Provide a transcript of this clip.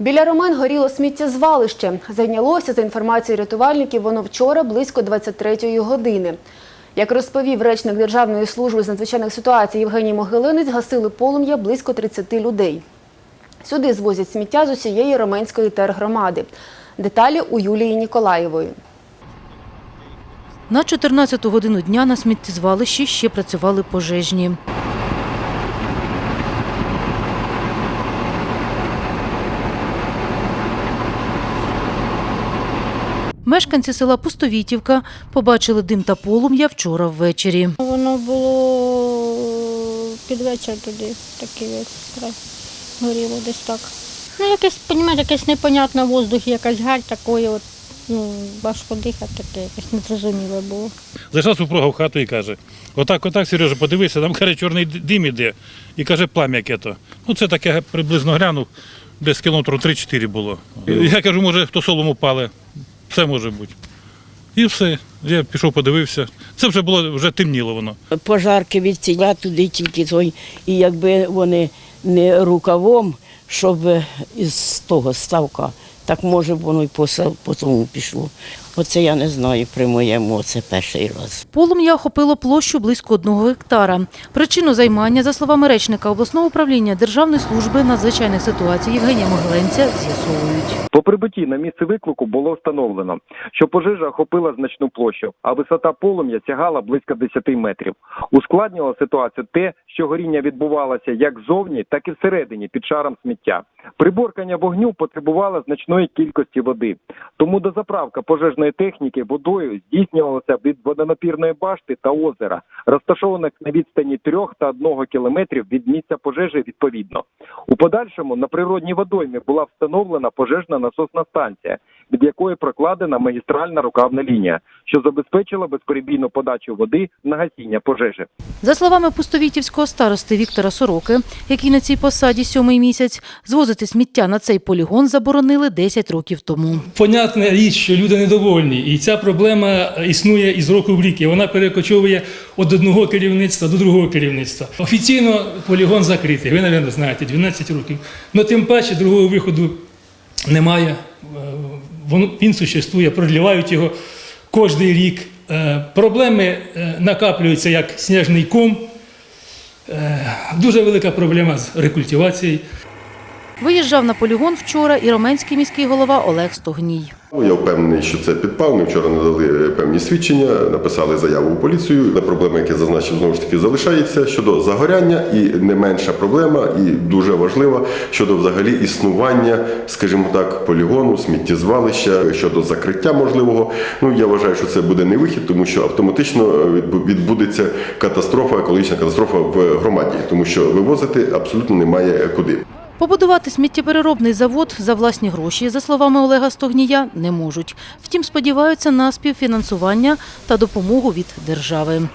Біля Ромен горіло сміттєзвалище. Зайнялося, за інформацією рятувальників, воно вчора близько 23-ї години. Як розповів речник Державної служби з надзвичайних ситуацій Євгеній Могилинець, гасили полум'я близько 30 людей. Сюди звозять сміття з усієї Роменської тергромади. Деталі у Юлії Ніколаєвої. На 14-ту годину дня на сміттєзвалищі ще працювали пожежні. Мешканці села Пустовітівка побачили дим та полум'я вчора ввечері. Воно було під вечір тоді, такий горіло десь так. Ну, якесь, понімаєте, якесь непонятне в воздухі, якась гарь такої, от, ну, важко дихати, таке якесь незрозуміле було. Зайшла супруга в хату і каже: отак, отак, Сережа, подивися, там каже, чорний дим іде. І каже, плам'я яке-то. Ну це таке приблизно глянув, десь кілометрів 3-4 було. Я кажу, може, хто солому пале, все може бути. І все. Я пішов, подивився. Це вже було вже темніло воно. пожарки від ціля туди тільки той. І якби вони не рукавом, щоб із того ставка, так може воно й по, по тому пішло. Оце я не знаю при моєму, оце перший раз. Полум'я охопило площу близько одного гектара. Причину займання, за словами речника обласного управління Державної служби надзвичайних ситуацій Євгенія Могиленця, з'ясовують. По прибутті на місце виклику було встановлено, що пожежа охопила значну площу, а висота полум'я сягала близько 10 метрів. Ускладнювало ситуацію те, що горіння відбувалося як ззовні, так і всередині під шаром сміття. Приборкання вогню потребувало значної кількості води. Тому дозаправка пожежної техніки водою здійснювалося від водонапірної башти та озера, розташованих на відстані 3 та 1 кілометрів від місця пожежі відповідно. У подальшому на природній водоймі була встановлена пожежна насосна станція, від якої прокладена магістральна рукавна лінія, що забезпечила безперебійну подачу води на гасіння пожежі. За словами пустовітівського старости Віктора Сороки, який на цій посаді сьомий місяць, звозити сміття на цей полігон заборонили 10 років тому. Понятна річ, що люди недовольні, і ця проблема існує із року в рік. І вона перекочовує від одного керівництва до другого керівництва. Офіційно полігон закритий. Ви, мабуть, знаєте, 12 років. Ну тим паче другого виходу немає. Він, він существує, продлівають його кожен рік. Е, Проблеми е, накаплюються як сніжний ком. Е, Дуже велика проблема з рекультивацією. Виїжджав на полігон вчора і роменський міський голова Олег Стогній. Ну, Я впевнений, що це підпал. Ми вчора надали е, певні свідчення, написали заяву у поліцію. На проблема, яка зазначив, знову ж таки залишається щодо загоряння, і не менша проблема, і дуже важлива щодо взагалі існування, скажімо так, полігону, сміттєзвалища щодо закриття можливого. Ну я вважаю, що це буде не вихід, тому що автоматично е, відбудеться катастрофа, екологічна катастрофа в громаді, тому що вивозити абсолютно немає куди. Побудувати сміттєпереробний завод за власні гроші, за словами Олега Стогнія, не можуть. Втім, сподіваються на співфінансування та допомогу від держави.